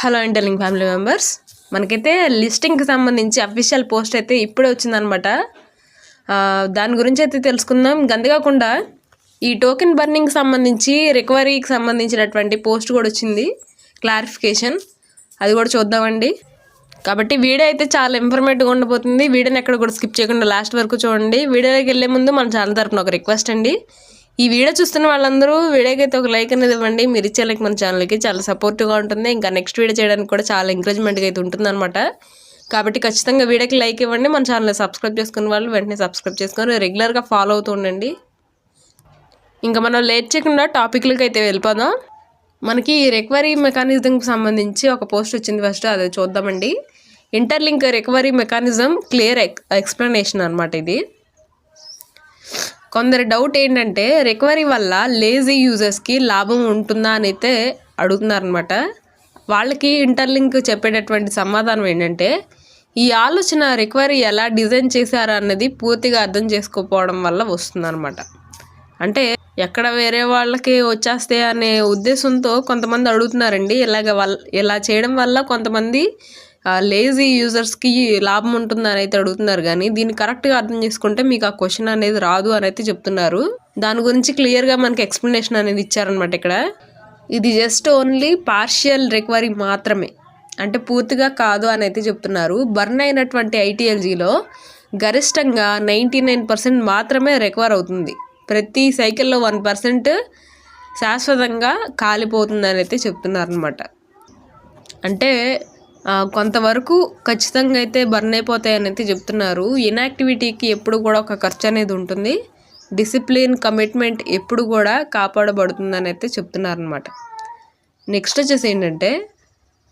Hello ఇంటర్లింగ్ family members మనకైతే లిస్టింగ్కి సంబంధించి official post అయితే ఇప్పుడే వచ్చిందనమాట దాని గురించి అయితే తెలుసుకుందాం. ఇంక అంతేకాకుండా ఈ టోకెన్ బర్నింగ్కి సంబంధించి రికవరీకి సంబంధించినటువంటి పోస్ట్ కూడా వచ్చింది. క్లారిఫికేషన్ అది కూడా చూద్దామండి. కాబట్టి వీడియో అయితే చాలా ఇన్ఫర్మేటివ్గా ఉండబోతుంది. వీడియోని ఎక్కడ కూడా స్కిప్ చేయకుండా లాస్ట్ వరకు చూడండి. వీడియోలోకి వెళ్ళే ముందు మన ఛానల్ తరఫున ఒక రిక్వెస్ట్ అండి. ఈ వీడియో చూస్తున్న వాళ్ళందరూ వీడియోకి అయితే ఒక లైక్ అనేది ఇవ్వండి. మీరు ఇచ్చే లైక్ మన ఛానల్కి చాలా సపోర్టివ్గా ఉంటుంది. ఇంకా నెక్స్ట్ వీడియో చేయడానికి కూడా చాలా ఎంకరేజ్మెంట్గా అయితే ఉంటుందన్నమాట. కాబట్టి ఖచ్చితంగా వీడియోకి లైక్ ఇవ్వండి. మన ఛానల్ సబ్స్క్రైబ్ చేసుకున్న వాళ్ళు వెంటనే సబ్స్క్రైబ్ చేసుకొని రెగ్యులర్గా ఫాలో అవుతూ ఉండండి. ఇంకా మనం లేట్ చేయకుండా టాపిక్లకి అయితే వెళ్ళిపోదాం. మనకి రికవరీ మెకానిజంకి సంబంధించి ఒక పోస్ట్ వచ్చింది ఫస్ట్ అది చూద్దామండి. Interlink recovery mechanism clear explanation అనమాట ఇది. కొందరి డౌట్ ఏంటంటే రికవరీ వల్ల లేజీ యూజర్స్కి లాభం ఉంటుందా అని అయితే అడుగుతున్నారనమాట వాళ్ళకి ఇంటర్లింక్ చెప్పేటటువంటి సమాధానం ఏంటంటే ఈ ఆలోచన రికవరీ ఎలా డిజైన్ చేశారా అన్నది పూర్తిగా అర్థం చేసుకోకపోవడం వల్ల వస్తుందన్నమాట. అంటే ఎక్కడ వేరే వాళ్ళకి వచ్చేస్తే అనే ఉద్దేశంతో కొంతమంది అడుగుతున్నారండి ఇలాగ వాళ్ళ ఇలా చేయడం వల్ల కొంతమంది లేజీ యూజర్స్కి లాభం ఉంటుందని అయితే అడుగుతున్నారు కానీ దీన్ని కరెక్ట్గా అర్థం చేసుకుంటే మీకు ఆ క్వశ్చన్ అనేది రాదు అని అయితే చెప్తున్నారు. దాని గురించి క్లియర్గా మనకి ఎక్స్ప్లెనేషన్ అనేది ఇచ్చారనమాట ఇక్కడ. ఇది జస్ట్ ఓన్లీ పార్షియల్ రికవరీ మాత్రమే. అంటే పూర్తిగా కాదు అని అయితే చెప్తున్నారు. బర్న్ అయినటువంటి ఐటీఎల్జీలో గరిష్టంగా నైంటీ నైన్ పర్సెంట్ మాత్రమే రికవర్ అవుతుంది. ప్రతి సైకిల్లో వన్ పర్సెంట్ శాశ్వతంగా కాలిపోతుందని అయితే చెప్తున్నారు అనమాట అంటే కొంతవరకు ఖచ్చితంగా అయితే బర్న్ అయిపోతాయని అయితే చెప్తున్నారు. ఇన్యాక్టివిటీకి ఎప్పుడు కూడా ఒక ఖర్చు అనేది ఉంటుంది. డిసిప్లిన్ కమిట్మెంట్ ఎప్పుడు కూడా కాపాడబడుతుందని అయితే చెప్తున్నారనమాట నెక్స్ట్ వచ్చేసి ఏంటంటే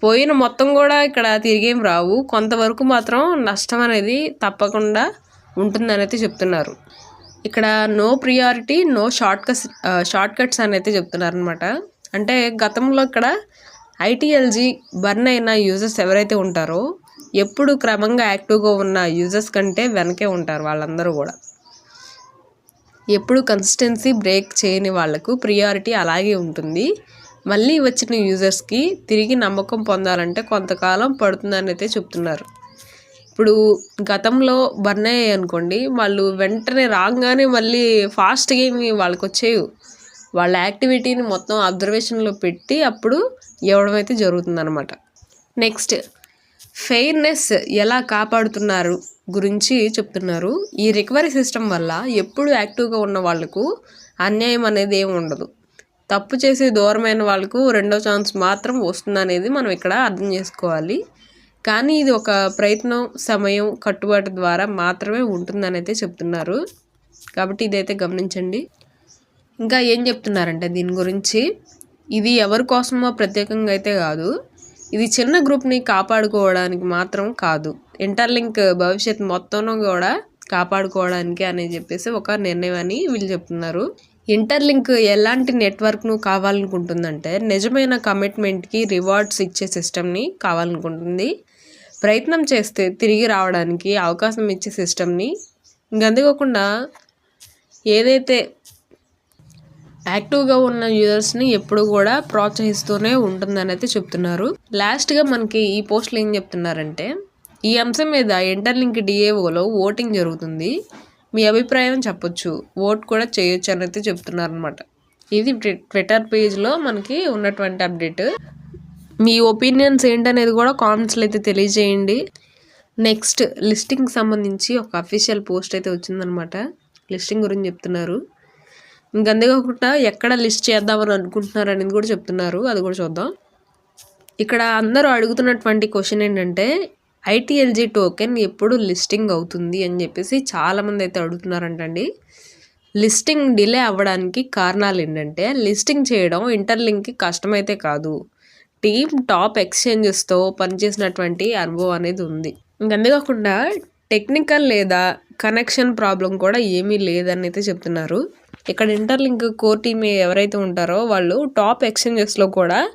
పోయిన మొత్తం కూడా ఇక్కడ తిరిగేం రావు. కొంతవరకు మాత్రం నష్టం అనేది తప్పకుండా ఉంటుందని అయితే చెప్తున్నారు. ఇక్కడ no priority no short cuts short cuts అని అయితే చెప్తున్నారనమాట అంటే గతంలో ఇక్కడ ఐటీఎల్జీ బర్న్ అయిన యూజర్స్ ఎవరైతే ఉంటారో ఎప్పుడు క్రమంగా యాక్టివ్గా ఉన్న యూజర్స్ కంటే వెనకే ఉంటారు వాళ్ళందరూ కూడా. ఎప్పుడు కన్సిస్టెన్సీ బ్రేక్ చేయని వాళ్ళకు ప్రియారిటీ అలాగే ఉంటుంది. మళ్ళీ వచ్చిన యూజర్స్కి తిరిగి నమ్మకం పొందాలంటే కొంతకాలం పడుతుందని అయితే చెప్తున్నారు. ఇప్పుడు గతంలో బర్న్ అయ్యాయి అనుకోండి వాళ్ళు వెంటనే రాగానే మళ్ళీ ఫాస్ట్గా ఏమి వాళ్ళకి వచ్చేవి వాళ్ళ యాక్టివిటీని మొత్తం అబ్జర్వేషన్లో పెట్టి అప్పుడు ఇవ్వడం అయితే జరుగుతుందన్నమాట. నెక్స్ట్ ఫెయిర్నెస్ ఎలా కాపాడుతున్నారు గురించి చెప్తున్నారు. ఈ రికవరీ సిస్టమ్ వల్ల ఎప్పుడు యాక్టివ్గా ఉన్న వాళ్ళకు అన్యాయం అనేది ఏమి ఉండదు. తప్పు చేసి దూరమైన వాళ్ళకు రెండో ఛాన్స్ మాత్రం వస్తుందనేది మనం ఇక్కడ అర్థం చేసుకోవాలి. కానీ ఇది ఒక ప్రయత్నం సమయం కట్టుబాటు ద్వారా మాత్రమే ఉంటుందని అయితే చెప్తున్నారు. కాబట్టి ఇదైతే గమనించండి. ఇంకా ఏం చెప్తున్నారంటే దీని గురించి ఇది ఎవరి కోసమో ప్రత్యేకంగా అయితే కాదు. ఇది చిన్న గ్రూప్ని కాపాడుకోవడానికి మాత్రం కాదు. ఇంటర్లింక్ భవిష్యత్ మొత్తం కూడా కాపాడుకోవడానికి అని చెప్పేసి ఒక నిర్ణయం అని వీళ్ళు చెప్తున్నారు. ఇంటర్లింక్ ఎలాంటి నెట్వర్క్ను కావాలనుకుంటుందంటే నిజమైన కమిట్మెంట్కి రివార్డ్స్ ఇచ్చే సిస్టమ్ని కావాలనుకుంటుంది. ప్రయత్నం చేస్తే తిరిగి రావడానికి అవకాశం ఇచ్చే సిస్టమ్ని. ఇంక అంతేకాకుండా ఏదైతే యాక్టివ్గా ఉన్న యూజర్స్ని ఎప్పుడు కూడా ప్రోత్సహిస్తూనే ఉంటుందని అయితే చెప్తున్నారు. లాస్ట్గా మనకి ఈ పోస్ట్లో ఏం చెప్తున్నారంటే ఈ అంశం మీద ఇంటర్లింక్ డిఏఓలో ఓటింగ్ జరుగుతుంది. మీ అభిప్రాయం చెప్పొచ్చు ఓట్ కూడా చేయొచ్చు అని అయితే చెప్తున్నారు అనమాట ఇది ట్వి- ట్విట్టర్ పేజ్లో మనకి ఉన్నటువంటి అప్డేట్. మీ ఒపీనియన్స్ ఏంటనేది కూడా కామెంట్స్లో అయితే తెలియజేయండి. నెక్స్ట్ లిస్టింగ్ సంబంధించి ఒక అఫీషియల్ పోస్ట్ అయితే వచ్చిందనమాట లిస్టింగ్ గురించి చెప్తున్నారు. ఇంక అంతేకాకుండా ఎక్కడ లిస్ట్ చేద్దామని అనుకుంటున్నారు అనేది కూడా చెప్తున్నారు. అది కూడా చూద్దాం. ఇక్కడ అందరూ అడుగుతున్నటువంటి క్వశ్చన్ ఏంటంటే ఐటీఎల్జీ టోకెన్ ఎప్పుడు లిస్టింగ్ అవుతుంది అని చెప్పేసి చాలామంది అయితే అడుగుతున్నారంటండి. లిస్టింగ్ డిలే అవ్వడానికి కారణాలు ఏంటంటే లిస్టింగ్ చేయడం ఇంటర్లింక్కి కష్టమైతే కాదు. టీమ్ టాప్ ఎక్స్చేంజెస్తో పనిచేసినటువంటి అనుభవం అనేది ఉంది. ఇంకంతేకాకుండా టెక్నికల్ లేదా కనెక్షన్ ప్రాబ్లం కూడా ఏమీ లేదని అయితే చెప్తున్నారు. ఇక్కడ ఇంటర్లింక్ కోర్ టీమ్ ఎవరైతే ఉంటారో వాళ్ళు టాప్ ఎక్స్చేంజెస్లో కూడా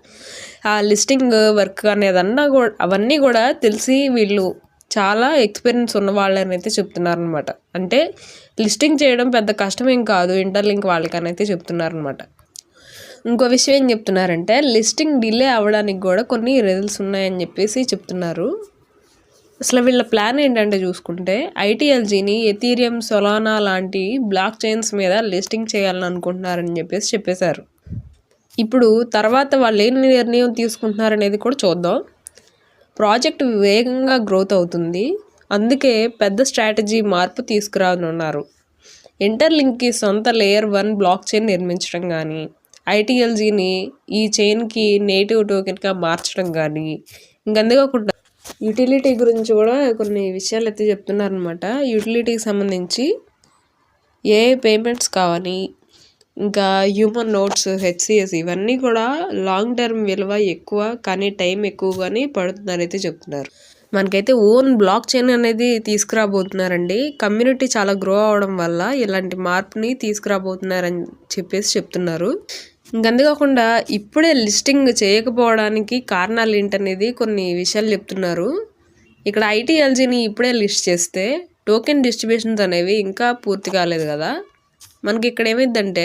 ఆ లిస్టింగ్ వర్క్ అనేదన్నా కూడా అవన్నీ కూడా తెలిసి వీళ్ళు చాలా ఎక్స్పీరియన్స్ ఉన్న వాళ్ళని అయితే చెప్తున్నారనమాట అంటే లిస్టింగ్ చేయడం పెద్ద కష్టమేం కాదు ఇంటర్లింక్ వాళ్ళకనైతే చెప్తున్నారనమాట ఇంకో విషయం ఏం చెప్తున్నారంటే లిస్టింగ్ డిలే అవ్వడానికి కూడా కొన్ని రిజల్ట్స్ ఉన్నాయని చెప్పేసి చెప్తున్నారు. అసలు వీళ్ళ ప్లాన్ ఏంటంటే చూసుకుంటే ఐటీఎల్జీని ఎథీరియం సొలానా లాంటి బ్లాక్ చైన్స్ మీద లిస్టింగ్ చేయాలని అనుకుంటున్నారని చెప్పేసి చెప్పేశారు. ఇప్పుడు తర్వాత వాళ్ళు ఏం నిర్ణయం తీసుకుంటున్నారనేది కూడా చూద్దాం. ప్రాజెక్ట్ వేగంగా గ్రోత్ అవుతుంది. అందుకే పెద్ద స్ట్రాటజీ మార్పు తీసుకురానున్నారు ఇంటర్లింక్కి సొంత లేయర్ వన్ బ్లాక్ చైన్ నిర్మించడం కానీ ఐటీఎల్జీని ఈ చైన్కి నేటివ్ టోకెన్గా మార్చడం కానీ ఇంకందుకోకుండా యూటిలిటీ గురించి కూడా కొన్ని విషయాలు అయితే చెప్తున్నారనమాట యూటిలిటీకి సంబంధించి ఏ పేమెంట్స్ కావాలి? ఇంకా హ్యూమన్ నోట్స్ హెచ్సిఎస్ ఇవన్నీ కూడా లాంగ్ టర్మ్ విలువ ఎక్కువ కానీ టైం ఎక్కువగానే పడుతుందని అయితే చెప్తున్నారు. మనకైతే ఓన్ బ్లాక్ చైన్ అనేది తీసుకురాబోతున్నారండి. కమ్యూనిటీ చాలా గ్రో అవడం వల్ల ఇలాంటి మార్పుని తీసుకురాబోతున్నారని చెప్పేసి చెప్తున్నారు. ఇంకంతేకాకుండా ఇప్పుడే లిస్టింగ్ చేయకపోవడానికి కారణాలు ఏంటనేది కొన్ని విషయాలు చెప్తున్నారు. ఇక్కడ ఐటీఎల్జీని ఇప్పుడే లిస్ట్ చేస్తే టోకెన్ డిస్ట్రిబ్యూషన్స్ అనేవి ఇంకా పూర్తి కాలేదు కదా. మనకి ఇక్కడ ఏమైందంటే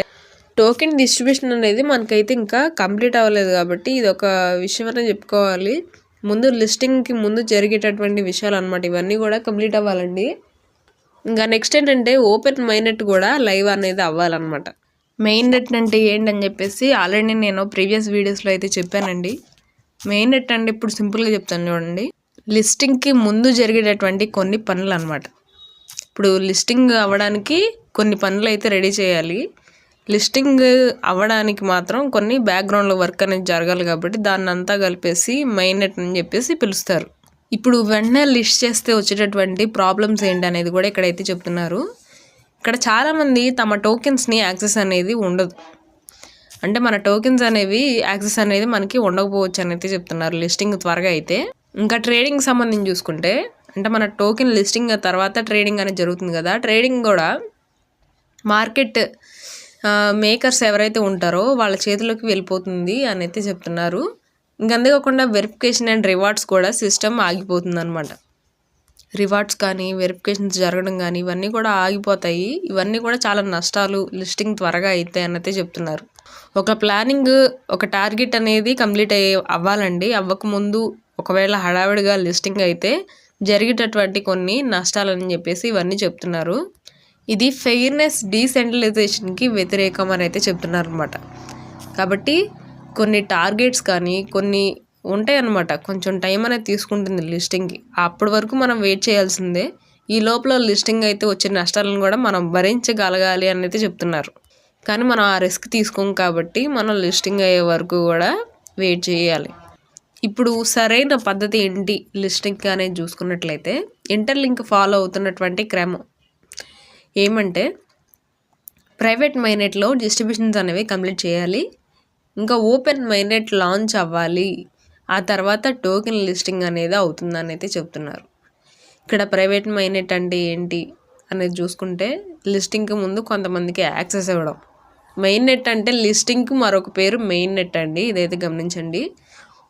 టోకెన్ డిస్ట్రిబ్యూషన్ అనేది మనకైతే ఇంకా కంప్లీట్ అవ్వలేదు కాబట్టి ఇది ఒక విషయం అనేది చెప్పుకోవాలి. ముందు లిస్టింగ్కి ముందు జరిగేటటువంటి విషయాలు అనమాట ఇవన్నీ కూడా కంప్లీట్ అవ్వాలండి. ఇంకా నెక్స్ట్ ఏంటంటే ఓపెన్ మైనెట్ కూడా లైవ్ అనేది అవ్వాలన్నమాట. మెయిన్ నెట్ అంటే ఏంటని చెప్పేసి ఆల్రెడీ నేను ప్రీవియస్ వీడియోస్లో అయితే చెప్పానండి. మెయిన్ నెట్ అంటే ఇప్పుడు సింపుల్గా చెప్తాను చూడండి. లిస్టింగ్కి ముందు జరిగేటటువంటి కొన్ని పనులు అనమాట ఇప్పుడు లిస్టింగ్ అవ్వడానికి కొన్ని పనులు అయితే రెడీ చేయాలి. లిస్టింగ్ అవ్వడానికి మాత్రం కొన్ని బ్యాక్గ్రౌండ్లో వర్క్ అనేది జరగాలి కాబట్టి దాన్ని అంతా కలిపేసి మెయిన్ నెట్ అని చెప్పేసి పిలుస్తారు. ఇప్పుడు వెంటనే లిస్ట్ చేస్తే వచ్చేటటువంటి ప్రాబ్లమ్స్ ఏంటి అనేది కూడా ఇక్కడైతే చెప్తున్నారు. ఇక్కడ చాలామంది తమ టోకెన్స్ని యాక్సెస్ అనేది ఉండదు. అంటే మన టోకెన్స్ అనేవి యాక్సెస్ అనేది మనకి ఉండకపోవచ్చు అని అయితే చెప్తున్నారు లిస్టింగ్ త్వరగా అయితే. ఇంకా ట్రేడింగ్ సంబంధించి చూసుకుంటే అంటే మన టోకెన్ లిస్టింగ్ తర్వాత ట్రేడింగ్ అనేది జరుగుతుంది కదా ట్రేడింగ్ కూడా మార్కెట్ మేకర్స్ ఎవరైతే ఉంటారో వాళ్ళ చేతిలోకి వెళ్ళిపోతుంది అని అయితే చెప్తున్నారు ఇంకంతేకాకుండా వెరిఫికేషన్ అండ్ రివార్డ్స్ కూడా సిస్టమ్ ఆగిపోతుంది అనమాట రివార్డ్స్ కానీ వెరిఫికేషన్స్ జరగడం కానీ ఇవన్నీ కూడా ఆగిపోతాయి. ఇవన్నీ కూడా చాలా నష్టాలు లిస్టింగ్ త్వరగా అవుతాయి అన్నైతే చెప్తున్నారు. ఒక ప్లానింగ్ ఒక టార్గెట్ అనేది కంప్లీట్ అయ్యే అవ్వాలండి. అవ్వకముందు ఒకవేళ హడావిడిగా లిస్టింగ్ అయితే జరిగేటటువంటి కొన్ని నష్టాలని చెప్పేసి ఇవన్నీ చెప్తున్నారు. ఇది ఫెయిర్నెస్ డీసెంట్రలైజేషన్కి వ్యతిరేకం అని అయితే చెప్తున్నారు అనమాట కాబట్టి కొన్ని టార్గెట్స్ కానీ కొన్ని ఉంటాయి అన్నమాట కొంచెం టైం అనేది తీసుకుంటుంది లిస్టింగ్కి అప్పటి వరకు మనం వెయిట్ చేయాల్సిందే. ఈ లోపల లిస్టింగ్ అయితే వచ్చే నష్టాలను కూడా మనం భరించగలగాలి అని అయితే చెప్తున్నారు. కానీ మనం ఆ రిస్క్ తీసుకోం కాబట్టి మనం లిస్టింగ్ అయ్యే వరకు కూడా వెయిట్ చేయాలి. ఇప్పుడు సరైన పద్ధతి ఏంటి లిస్టింగ్ అనేది చూసుకున్నట్లయితే ఇంటర్లింక్ ఫాలో అవుతున్నటువంటి క్రమం. ఏమంటే ప్రైవేట్ మైనెట్లో డిస్ట్రిబ్యూషన్స్ అనేవి కంప్లీట్ చేయాలి. ఇంకా ఓపెన్ మైనెట్ లాంచ్ అవ్వాలి. ఆ తర్వాత టోకెన్ లిస్టింగ్ అనేది అవుతుందని అయితే చెప్తున్నారు. ఇక్కడ ప్రైవేట్ మైనెట్ అంటే ఏంటి అనేది చూసుకుంటే లిస్టింగ్కి ముందు కొంతమందికి యాక్సెస్ ఇవ్వడం. మెయిన్ నెట్ అంటే లిస్టింగ్కి మరొక పేరు మెయిన్ నెట్ అండి ఇదైతే గమనించండి.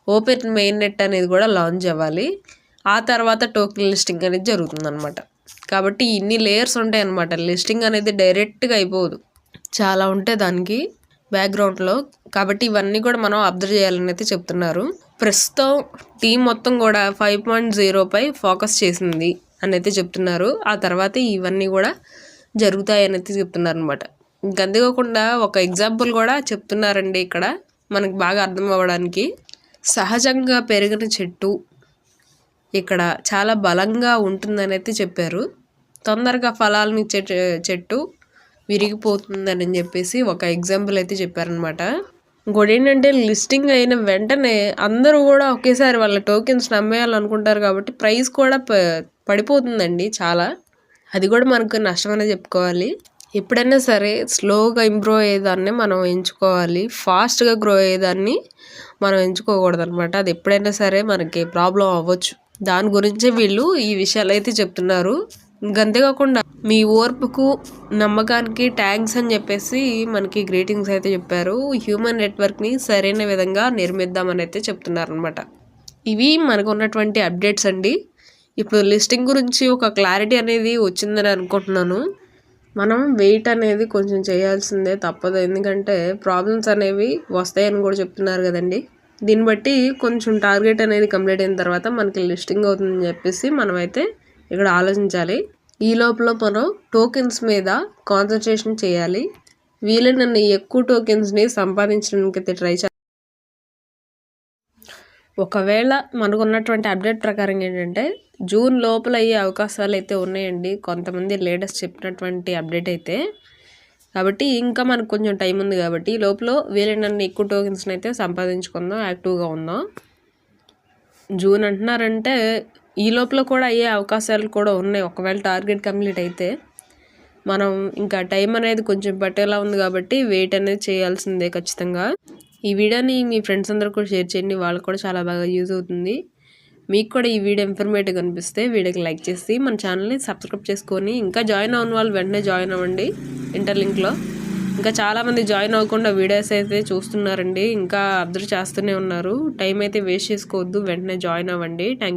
ఓపెన్ మెయిన్ నెట్ అనేది కూడా లాంచ్ అవ్వాలి. ఆ తర్వాత టోకెన్ లిస్టింగ్ అనేది జరుగుతుంది అనమాట కాబట్టి ఇన్ని లేయర్స్ ఉంటాయి అనమాట లిస్టింగ్ అనేది డైరెక్ట్గా అయిపోదు. చాలా ఉంటే దానికి బ్యాక్గ్రౌండ్లో. కాబట్టి ఇవన్నీ కూడా మనం అబ్జర్వ్ చేయాలని అయితే చెప్తున్నారు. ప్రస్తుతం టీం మొత్తం కూడా ఫైవ్ పాయింట్ జీరోపై ఫోకస్ చేసింది అని అయితే చెప్తున్నారు. ఆ తర్వాత ఇవన్నీ కూడా జరుగుతాయని అయితే చెప్తున్నారు అనమాట ఇంకంతేకాకుండా ఒక ఎగ్జాంపుల్ కూడా చెప్తున్నారండి ఇక్కడ మనకు బాగా అర్థం అవ్వడానికి. సహజంగా పెరిగిన చెట్టు ఇక్కడ చాలా బలంగా ఉంటుందని అయితే చెప్పారు. తొందరగా ఫలాలను ఇచ్చే చెట్టు విరిగిపోతుందని చెప్పేసి ఒక ఎగ్జాంపుల్ అయితే చెప్పారనమాట ఇంకోటి ఏంటంటే లిస్టింగ్ అయిన వెంటనే అందరూ కూడా ఒకేసారి వాళ్ళ టోకెన్స్ నమ్మేయాలనుకుంటారు కాబట్టి ప్రైస్ కూడా ప పడిపోతుందండి చాలా. అది కూడా మనకు నష్టమనే చెప్పుకోవాలి. ఎప్పుడైనా సరే స్లోగా ఇంప్రూవ్ అయ్యేదాన్ని మనం ఎంచుకోవాలి. ఫాస్ట్గా గ్రో అయ్యేదాన్ని మనం ఎంచుకోకూడదు అనమాట అది ఎప్పుడైనా సరే మనకి ప్రాబ్లం అవ్వచ్చు. దాని గురించే వీళ్ళు ఈ విషయాలు అయితే చెప్తున్నారు. ఇంకంతేకాకుండా మీ ఓర్పుకు నమ్మకానికి ట్యాంక్స్ అని చెప్పేసి మనకి గ్రీటింగ్స్ అయితే చెప్పారు. హ్యూమన్ నెట్వర్క్ని సరైన విధంగా నిర్మిద్దామని అయితే చెప్తున్నారు అనమాట ఇవి మనకు ఉన్నటువంటి అప్డేట్స్ అండి. ఇప్పుడు లిస్టింగ్ గురించి ఒక క్లారిటీ అనేది వచ్చిందని అనుకుంటున్నాను. మనం వెయిట్ అనేది కొంచెం చేయాల్సిందే తప్పదు. ఎందుకంటే ప్రాబ్లమ్స్ అనేవి వస్తాయని కూడా చెప్తున్నారు కదండి. దీన్ని బట్టి కొంచెం టార్గెట్ అనేది కంప్లీట్ అయిన తర్వాత మనకి లిస్టింగ్ అవుతుందని చెప్పేసి మనమైతే ఇక్కడ ఆలోచించాలి. ఈ లోపల మనం టోకెన్స్ మీద కాన్సన్ట్రేషన్ చేయాలి. వీలైనన్ని ఎక్కువ టోకెన్స్ని సంపాదించడానికి అయితే ట్రై చేయాలి ఒకవేళ మనకు ఉన్నటువంటి అప్డేట్ ప్రకారం ఏంటంటే జూన్ లోపల అయ్యే అవకాశాలు అయితే ఉన్నాయండి. కొంతమంది లేటెస్ట్ చెప్పినటువంటి అప్డేట్ అయితే. కాబట్టి ఇంకా మనకు కొంచెం టైం ఉంది కాబట్టి ఈ లోపల వీలైనన్ని ఎక్కువ టోకెన్స్ని అయితే సంపాదించుకుందాం యాక్టివ్గా ఉందాం. జూన్ అంటున్నారంటే ఈ లోపల కూడా అయ్యే అవకాశాలు కూడా ఉన్నాయి. ఒకవేళ టార్గెట్ కంప్లీట్ అయితే మనం ఇంకా టైం అనేది కొంచెం పట్టేలా ఉంది కాబట్టి వెయిట్ అనేది చేయాల్సిందే ఖచ్చితంగా. ఈ వీడియోని మీ ఫ్రెండ్స్ అందరూ కూడా షేర్ చేయండి. వాళ్ళకి కూడా చాలా బాగా యూజ్ అవుతుంది. మీకు కూడా ఈ వీడియో ఇన్ఫర్మేటివ్ అనిపిస్తే వీడియోకి లైక్ చేసి మన ఛానల్ని సబ్స్క్రైబ్ చేసుకొని ఇంకా జాయిన్ అవ్వని వాళ్ళు వెంటనే జాయిన్ అవ్వండి ఇంటర్లింక్లో. ఇంకా చాలామంది జాయిన్ అవ్వకుండా వీడియోస్ అయితే చూస్తున్నారండి. ఇంకా అబ్జర్వ్ చేస్తూనే ఉన్నారు. టైం అయితే వేస్ట్ చేసుకోవద్దు. వెంటనే జాయిన్ అవ్వండి. థ్యాంక్